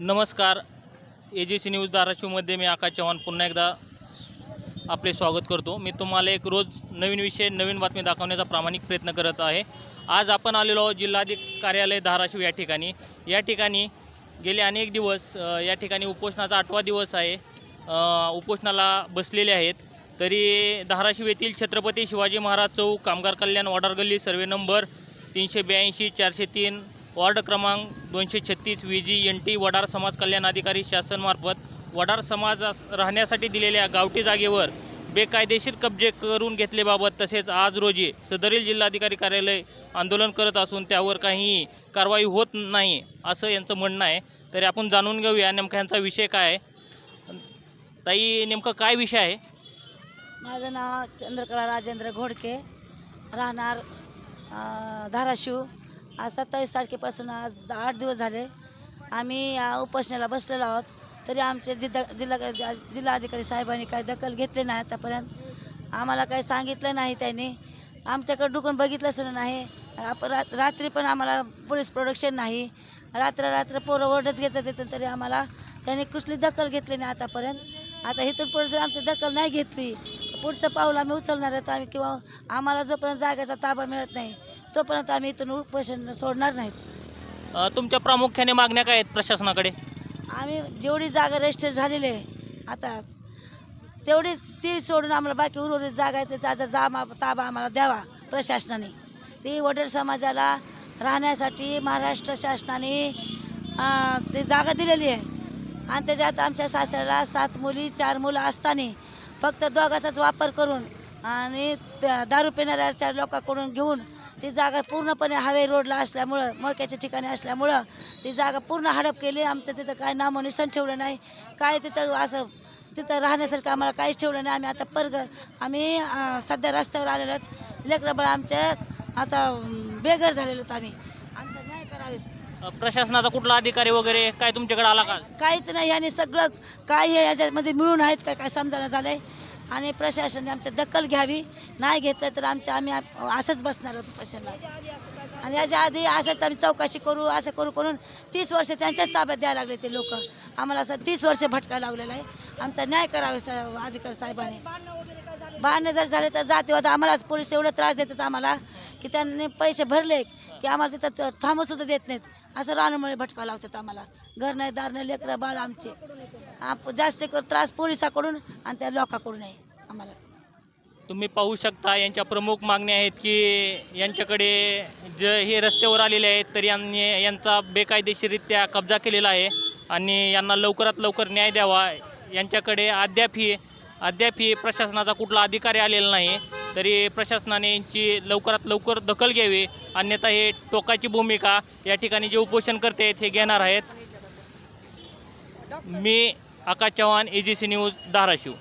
नमस्कार. A G C news धाराशिवमध्ये मी आकाश चव्हाण पुन्हा एकदा आपले स्वागत करतो. मी तुम्हाला एक रोज नवीन विषय नवीन बातमी दाखवण्याचा प्रामाणिक प्रयत्न करत आहे. आज आपण आलेलो आहोत जिल्हाधिक कार्यालय धाराशिव या ठिकाणी. या ठिकाणी गेले अनेक दिवस या ठिकाणी उपोषणाचा आठवा दिवस आहे. उपोषणाला बसलेले आहेत. तरी धाराशिव येथील छत्रपती शिवाजी महाराज चौक कामगार कल्याण वॉडर गल्ली सर्वे नंबर तीनशे ब्याऐंशी चारशे तीन वॉर्ड क्रमांक दोनशे छत्तीस V G N T Vadar समाज कल्याण अधिकारी शासनमार्फत वडार समाजास राहण्यासाठी दिलेल्या गावठी जागेवर बेकायदेशीर कब्जे करून घेतलेबाबत तसेच आज रोजी सदरील जिल्हाधिकारी कार्यालय आंदोलन करत असून त्यावर काही कारवाई होत नाही असं यांचं म्हणणं आहे. तरी आपण जाणून घेऊया नेमका यांचा विषय काय ताई नेमकं काय विषय आहे? माझं नाव चंद्रकला राजेंद्र घोडके. राहणार धाराशिव. आज सत्तावीस तारखेपासून आज द- आठ दिवस झाले. आम्ही या उपोषणाला बसलेलो आहोत. तरी आमचे जिल्हा जिल्हा जिल्हाधिकारी साहेबांनी काही दखल घेतली नाही आतापर्यंत. आम्हाला काही सांगितलं नाही त्यांनी. आमच्याकडे डुकून बघितलं सुद्धा नाही. आपण रात रात्री पण आम्हाला पोलीस प्रोडक्शन नाही. रात्र रात्र पोरं ओरडत घेतात येतं तरी आम्हाला त्यांनी कुठली दखल घेतली नाही आतापर्यंत. आता इथून पुढे जर आमची दखल नाही घेतली पुढचं पाऊल आम्ही उचलणार आहेत आम्ही किंवा आम्हाला जोपर्यंत जागेचा ताबा मिळत नाही तोपर्यंत आम्ही इथून उपोषण सोडणार नाहीत. अ, तुमच्या प्रामुख्याने मागण्या काय आहेत प्रशासनाकडे? आम्ही जेवढी जागा रजिस्टर झालेली आहे आता तेवढीच ती सोडून आम्हाला बाकी उर्वरित जागा आहे ते त्याचा जामा ताबा आम्हाला द्यावा प्रशासनाने. ती वडील समाजाला राहण्यासाठी महाराष्ट्र शासनाने अं, ती जागा दिलेली आहे. आणि त्याच्यात आमच्या सासऱ्याला सात मुली चार मुलं असताना फक्त दोघाचाच वापर करून आणि प- दारू पिणाऱ्याच्या लोकांकडून घेऊन ती जागा पूर्णपणे हावे रोडला असल्यामुळं मळक्याच्या ठिकाणी असल्यामुळं ती जागा पूर्ण हडप केली. आमचं तिथं काय नामोनिशन ठेवलं नाही. काय तिथं असं तिथं राहण्यासारखं आम्हाला काहीच ठेवलं नाही. आम्ही आता परग आम्ही सध्या रस्त्यावर आलेलो आहोत. लेकरं बाळ आमच्या आता बेघर झालेलो आहोत आम्ही. आमचा न्याय करावेस अ, प्रशासनाचा कुठला अधिकारी वगैरे काय तुमच्याकडे आला का? काहीच नाही. आणि सगळं काय हे याच्यामध्ये मिळून आहेत का काय समजायला झालंय? आणि प्रशासनाने आमच्या दखल घ्यावी. नाही घेतलं तर आमच्या आम्ही असंच बसणार आहोत उपोषणाला आणि याच्या आधी असंच आम्ही चौकशी करू असं करू करून तीस वर्ष त्यांच्याच ताब्यात द्यायला लागले ते लोक. आम्हाला असं तीस वर्ष भटकायला लागलेलं आहे. आमचा न्याय करावे सा अधिकार साहेबांनी. भांडणं जर झाले तर जाते होता आम्हालाच पोलीस एवढं त्रास देतात आम्हाला की त्यांनी पैसे भरले की आम्हाला तिथं थांबूसुद्धा देत नाहीत. असं रानमुळे भटकावं लागतात आम्हाला. घर नाही दार नाही लेकरं बाळ आमचे. आप जास्त कर त्रास पोलिसाकडून आणि त्या लोकांकडून आहे आम्हाला. तुम्ही पाहू शकता यांच्या प्रमुख मागण्या आहेत की यांच्याकडे ज हे रस्त्यावर आलेले आहेत तर यांनी यांचा बेकायदेशीररित्या कब्जा केलेला आहे आणि यांना लवकरात लवकर न्याय द्यावा. यांच्याकडे अद्यापही अद्यापही प्रशासनाचा कुठला अधिकारी आलेला नाही तरी प्रशासनाने यांची लवकरात लवकर दखल घ्यावी. अन्यथा हे टोकाची भूमिका या ठिकाणी जे उपोषण करते आहेत हे घेणार आहेत. मी Akash Chavan A G C news Dharashiv.